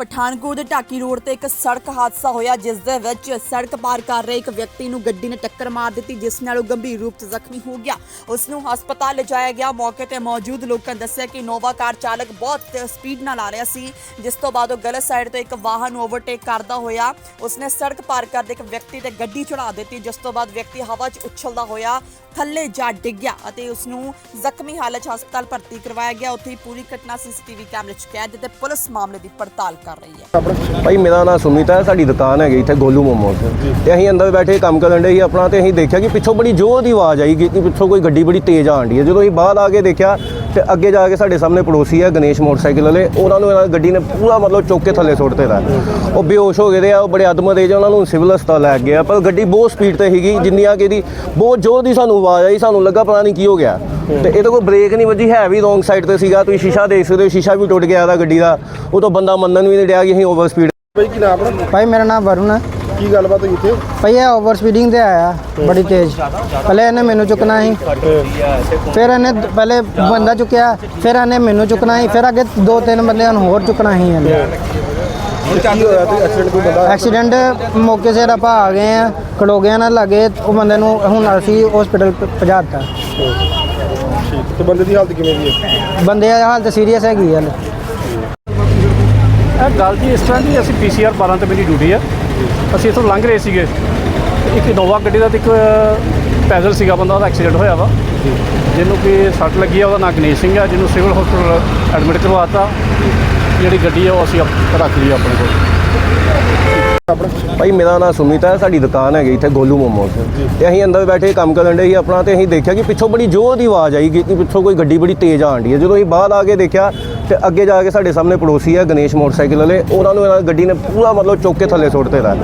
ਪਠਾਨਕੋਟ ਦੇ ਢਾਕੀ ਰੋਡ ਤੇ ਇੱਕ ਸੜਕ ਹਾਦਸਾ ਹੋਇਆ, ਜਿਸ ਦੇ ਵਿੱਚ ਸੜਕ ਪਾਰ ਕਰ ਰਹੇ ਇੱਕ ਵਿਅਕਤੀ ਨੂੰ ਗੱਡੀ ਨੇ ਟੱਕਰ ਮਾਰ ਦਿੱਤੀ, ਜਿਸ ਨਾਲ ਉਹ ਗੰਭੀਰ ਰੂਪ 'ਚ ਜ਼ਖਮੀ ਹੋ ਗਿਆ। ਉਸ ਨੂੰ ਹਸਪਤਾਲ ਲਿਜਾਇਆ ਗਿਆ। ਮੌਕੇ ਤੇ ਮੌਜੂਦ ਲੋਕਾਂ ਨੇ ਦੱਸਿਆ ਕਿ ਨੋਵਾ ਕਾਰ ਚਾਲਕ ਬਹੁਤ ਸਪੀਡ ਨਾਲ ਆ ਰਿਹਾ ਸੀ, ਜਿਸ ਤੋਂ ਬਾਅਦ ਉਹ ਗਲਤ ਸਾਈਡ ਤੋਂ ਇੱਕ ਵਾਹਨ ਨੂੰ ਓਵਰਟੇਕ ਕਰਦਾ ਹੋਇਆ। ਉਸਨੇ ਸੜਕ ਪਾਰ ਕਰਦੇ ਇੱਕ ਵਿਅਕਤੀ ਤੇ ਗੱਡੀ ਚੜਾ ਦਿੱਤੀ, ਜਿਸ ਤੋਂ ਬਾਅਦ ਵਿਅਕਤੀ ਹਵਾ 'ਚ ਉਛਲਦਾ ਹੋਇਆ ਥੱਲੇ ਜਾ ਡਿੱਗ ਅਤੇ ਉਸ ਨੂੰ ਜ਼ਖਮੀ ਹਾਲਤ 'ਚ ਹਸਪਤਾਲ ਭਰਤੀ ਕਰਵਾਇਆ ਗਿਆ। ਉੱਥੇ ਹੀ ਪੂਰੀ ਘਟਨਾ ਸੀਸੀਟੀਵੀ ਕੈਮਰੇ 'ਚ ਕੈਦ ਤੇ ਪੁਲਿਸ ਮਾਮਲੇ ਦੀ ਪੜਤਾਲ ਕਰ ਰਹੀ ਹੈ। ਭਾਈ, ਮੇਰਾ ਨਾਮ ਸੁਮਿਤ ਹੈ, ਸਾਡੀ ਦੁਕਾਨ ਹੈਗੀ ਇੱਥੇ ਗੋਲੂ ਮੋਮੋਸ ਤੇ ਅਸੀਂ ਅੰਦਰ ਬੈਠੇ ਕੰਮ ਕਰਨ ਦੇ ਸੀ ਆਪਣਾ ਤੇ ਅਸੀਂ ਦੇਖਿਆ ਕਿ ਪਿੱਛੋਂ ਬੜੀ ਜ਼ੋਰ ਦੀ ਆਵਾਜ਼ ਆਈ, ਕਿ ਪਿੱਛੋਂ ਕੋਈ ਗੱਡੀ ਬੜੀ ਤੇਜ਼ ਆਣ ਡਈ ਹੈ। ਜਦੋਂ ਅਸੀਂ ਬਾਹਰ ਆ ਕੇ ਦੇਖਿਆ ਤੇ ਅੱਗੇ ਜਾ ਕੇ ਸਾਡੇ ਸਾਹਮਣੇ ਪੜੋਸੀ ਹੈ, ਗਣੇਸ਼ ਮੋਟਰਸਾਈਕਲ ਵਾਲੇ। ਉਹਨਾਂ ਨੂੰ ਇਹਨਾਂ ਦੀ ਗੱਡੀ ਨੇ ਪੂਰਾ ਮਤਲਬ ਚੁੱਕ ਕੇ ਥੱਲੇ ਸੁੱਟ ਦਿੱਤਾ। ਉਹ ਬੇਹੋਸ਼ ਹੋ ਗਏ ਦੇ ਆ, ਉਹ ਬੜੇ ਅਦਮ ਦੇ ਉਹਨਾਂ ਨੂੰ ਸਿਵਲ ਹਸਪਤਾਲ ਲੈ ਕੇ ਆ ਪਰ ਗੱਡੀ ਬਹੁਤ ਸਪੀਡ ਤੇ ਸੀਗੀ, ਜਿੰਨੀਆਂ ਕਿ ਦੀ ਬਹੁਤ ਜ਼ੋਰ ਦੀ ਸਾਨੂੰ ਆਵਾਜ਼ ਆਈ ਸਾਨੂੰ ਲੱਗਾ ਪਤਾ ਨਹੀਂ ਕੀ ਹੋ ਗਿਆ। ਤੇ ਇਹਦੇ ਕੋਲ ਬ੍ਰੇਕ ਨਹੀਂ ਵੱਜੀ ਹੈ ਵੀ ਰੋਂਗ ਸਾਈਡ ਤੇ ਸੀਗਾ ਤੁਸੀਂ ਸ਼ੀਸ਼ਾ ਦੇਖ ਸਕਦੇ ਹੋ ਸ਼ੀਸ਼ਾ ਵੀ ਟੁੱਟ ਗਿਆ ਇਹਦਾ ਗੱਡੀ ਦਾ ਉਹ ਤੋਂ ਬੰਦਾ ਮੰਨਣ ਵੀ ਨਹੀਂ ਡਿਆ ਕਿ ਅਸੀਂ ਓਵਰ ਸਪੀਡ ਭਾਈ ਕੀ ਨਾਮ ਆਪਣਾ? ਭਾਈ ਮੇਰਾ ਨਾਮ ਵਰੁਣ ਹੈ ਕੀ ਗੱਲਬਾਤ ਹੋਈ ਇੱਥੇ? ਭਾਈ ਇਹ ਓਵਰ ਸਪੀਡਿੰਗ ਤੇ ਆਇਆ ਬੜੀ ਤੇਜ਼। ਪਹਿਲੇ ਇਹਨੇ ਮੈਨੂੰ ਚੁੱਕਣਾ ਸੀ। ਫਿਰ ਇਹਨੇ ਦ- ਪਹਿਲੇ ਬੰਦਾ ਚੁੱਕਿਆ ਫਿਰ ਇਹਨੇ ਮੈਨੂੰ ਚੁੱਕਣਾ ਸੀ। ਫਿਰ ਅੱਗੇ ਦੋ ਤਿੰਨ ਬੰਦਿਆਂ ਨੂੰ ਹੋਰ ਚੁੱਕਣਾ ਸੀ ਇਹਨੇ। ਕੀ ਹੋਇਆ ਤੇ ਐਕਸੀਡੈਂਟ ਕੋਈ ਬੰਦਾ ਐਕਸੀਡੈਂਟ ਮੌਕੇ ਸਿਰ ਆਪਾਂ ਆ ਗਏ ਆ ਖੜੋ ਗਏ ਨਾ ਲੱਗੇ ਉਹ ਬੰਦੇ ਨੂੰ ਹੁਣ ਅਸੀਂ ਹਸਪੀਟਲ ਪਹੁੰਚਾ ਦਿੱਤਾ ਠੀਕ ਤੇ ਬੰਦੇ ਦੀ ਹਾਲਤ ਕਿਵੇਂ ਦੀ ਹੈ? ਬੰਦੇ ਦੀ ਹਾਲਤ ਸੀਰੀਅਸ ਹੈਗੀ ਹਾਲੇ। ਇਹ ਗੱਲ ਜੀ ਇਸ ਤਰ੍ਹਾਂ ਦੀ ਅਸੀਂ ਪੀਸੀਆਰ 12 ਤੇ ਮੇਰੀ ਡਿਊਟੀ ਹੈ ਅਸੀਂ ਇੱਥੋਂ ਲੰਘ ਰਹੇ ਸੀਗੇ। ਇੱਕ ਇਨੋਵਾ ਗੱਡੀ ਦਾ ਤੇ ਇੱਕ ਪੈਦਲ ਸੀਗਾ ਬੰਦਾ ਉਹਦਾ ਐਕਸੀਡੈਂਟ ਹੋਇਆ ਵਾ। ਜਿਹਨੂੰ ਕਿ ਸੱਟ ਲੱਗੀ ਆ ਉਹਦਾ ਨਾਂ ਗਣੇਸ਼ ਸਿੰਘ ਆ ਜਿਹਨੂੰ ਸਿਵਲ ਹਸਪੀਟਲ ਐਡਮਿਟ ਕਰਵਾਤਾ ਜਿਹੜੀ ਗੱਡੀ ਆ ਉਹ ਅਸੀਂ ਆਪ- ਰੱਖ ਲਈ ਆਪਣੇ ਕੋਲ। ਭਾਈ ਮੇਰਾ ਨਾਮ ਸੁਮਿਤ ਹੈ ਸਾਡੀ ਦੁਕਾਨ ਹੈਗੀ ਇੱਥੇ ਗੋਲੂ ਮੋਮੋਸ। ਤੇ ਅਸੀਂ ਅੰਦਰ ਬੈਠੇ ਕੰਮ ਕਰਨ ਦੇ ਸੀ ਆਪਣਾ ਤੇ ਅਸੀਂ ਦੇਖਿਆ ਕਿ ਪਿੱਛੋਂ ਬੜੀ ਜ਼ੋਰ ਦੀ ਆਵਾਜ਼ ਆਈ ਕਿ ਕਿ ਪਿੱਛੋਂ ਕੋਈ ਗੱਡੀ ਬੜੀ ਤੇਜ਼ ਆਣ ਡਈ ਹੈ। ਜਦੋਂ ਅਸੀਂ ਬਾਹਰ ਆ ਕੇ ਦੇਖਿਆ ਤੇ ਅੱਗੇ ਜਾ ਕੇ ਸਾਡੇ ਸਾਹਮਣੇ ਪੜੋਸੀ ਆ ਗਣੇਸ਼ ਮੋਟਰਸਾਈਕਲ ਵਾਲੇ, ਉਹਨਾਂ ਨੂੰ ਇਹਨਾਂ ਗੱਡੀ ਨੇ ਪੂਰਾ ਮਤਲਬ ਚੁੱਕ ਕੇ ਥੱਲੇ ਸੁੱਟ ਦਿੱਤਾ।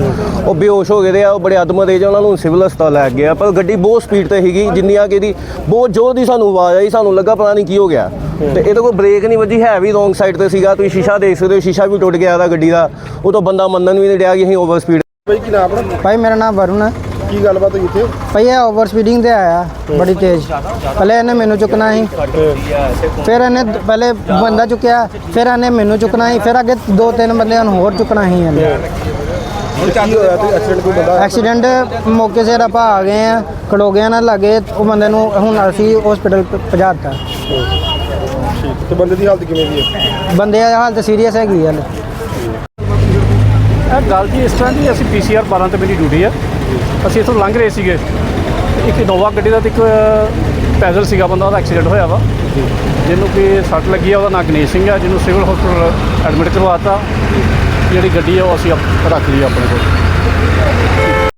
ਉਹ ਬੇਹੋਸ਼ ਹੋ ਗਏ ਦੇ ਆ, ਉਹ ਬੜੇ ਅਦਮ ਦੇ ਉਹਨਾਂ ਨੂੰ ਸਿਵਲ ਹਸਪਤਾਲ ਲੈ ਕੇ ਗਿਆ। ਪਰ ਗੱਡੀ ਬਹੁਤ ਸਪੀਡ ਤੇ ਸੀਗੀ ਜਿੰਨੀ ਆ ਕਿ ਇਹਦੀ ਬਹੁਤ ਜ਼ੋਰ ਦੀ ਸਾਨੂੰ ਆਵਾਜ਼ ਆਈ, ਸਾਨੂੰ ਲੱਗਾ ਪਤਾ ਨਹੀਂ ਕੀ ਹੋ ਗਿਆ। ਤੇ ਇਹਦੇ ਕੋਲ ਬ੍ਰੇਕ ਨਹੀਂ ਵੱਜੀ, ਹੈ ਵੀ ਰੋਂਗ ਸਾਈਡ ਤੇ ਸੀਗਾ। ਤੁਸੀਂ ਸ਼ੀਸ਼ਾ ਦੇਖ ਸਕਦੇ ਹੋ, ਸ਼ੀਸ਼ਾ ਵੀ ਟੁੱਟ ਗਿਆ ਇਹਦਾ ਗੱਡੀ ਦਾ। ਉਹ ਤੋਂ ਬੰਦਾ ਮੰਨਣ ਵੀ ਨਹੀਂ ਡਿਆ ਕਿ ਅਸੀਂ ਓਵਰ ਸਪੀਡ ਭਾਈ ਕੀ ਨਾਮ ਆਪਣਾ? ਭਾਈ ਮੇਰਾ ਨਾਮ ਵਰੁਣ ਹੈ। ਕੀ ਗੱਲਬਾਤ ਹੋਈ ਇੱਥੇ? ਭਾਈ ਇਹ ਓਵਰ ਸਪੀਡਿੰਗ ਤੇ ਆਇਆ ਬੜੀ ਤੇਜ਼। ਪਹਿਲੇ ਇਹਨੇ ਮੈਨੂੰ ਚੁੱਕਣਾ ਸੀ। ਫਿਰ ਇਹਨੇ ਪਹਿਲੇ ਬੰਦਾ ਚੁੱਕਿਆ ਫਿਰ ਇਹਨੇ ਮੈਨੂੰ ਚੁੱਕਣਾ ਸੀ। ਫਿਰ ਅੱਗੇ ਦੋ ਤਿੰਨ ਬੰਦਿਆਂ ਨੂੰ ਹੋਰ ਚੁੱਕਣਾ ਸੀ ਇਹਨੇ। ਕੀ ਹੋਇਆ ਤੇ ਐਕਸੀਡੈਂਟ ਕੋਈ ਬੰਦਾ? ਐਕਸੀਡੈਂਟ ਮੌਕੇ ਸਿਰ ਆਪਾਂ ਆ ਗਏ ਆ ਖੜੋ ਗਏ ਨਾ ਲੱਗੇ ਉਹ ਬੰਦੇ ਨੂੰ ਹੁਣ ਅਸੀਂ ਹਸਪੀਟਲ ਪਹੁੰਚਾ ਦਿੱਤਾ। ਠੀਕ। ਤੇ ਬੰਦੇ ਦੀ ਹਾਲਤ ਕਿਵੇਂ ਦੀ ਹੈ? ਬੰਦੇ ਦੀ ਹਾਲਤ ਸੀਰੀਅਸ ਹੈਗੀ ਹਾਲੇ। ਇਹ ਗੱਲ ਜੀ ਇਸ ਤਰ੍ਹਾਂ ਦੀ ਅਸੀਂ ਪੀਸੀਆਰ 12 ਤੇ ਮੇਰੀ ਡਿਊਟੀ ਹੈ ਅਸੀਂ ਇੱਥੋਂ ਲੰਘ ਰਹੇ ਸੀਗੇ। ਇੱਕ ਇਨੋਵਾ ਗੱਡੀ ਦਾ ਤੇ ਇੱਕ ਪੈਦਲ ਸੀਗਾ ਬੰਦਾ ਉਹਦਾ ਐਕਸੀਡੈਂਟ ਹੋਇਆ ਵਾ। ਜਿਹਨੂੰ ਕਿ ਸੱਟ ਲੱਗੀ ਆ ਉਹਦਾ ਨਾਂ ਗਣੇਸ਼ ਸਿੰਘ ਆ ਜਿਹਨੂੰ ਸਿਵਲ ਹਸਪੀਟਲ ਐਡਮਿਟ ਕਰਵਾਤਾ ਜਿਹੜੀ ਗੱਡੀ ਆ ਉਹ ਅਸੀਂ ਰੱਖ ਲਈ ਆਪਣੇ ਕੋਲ।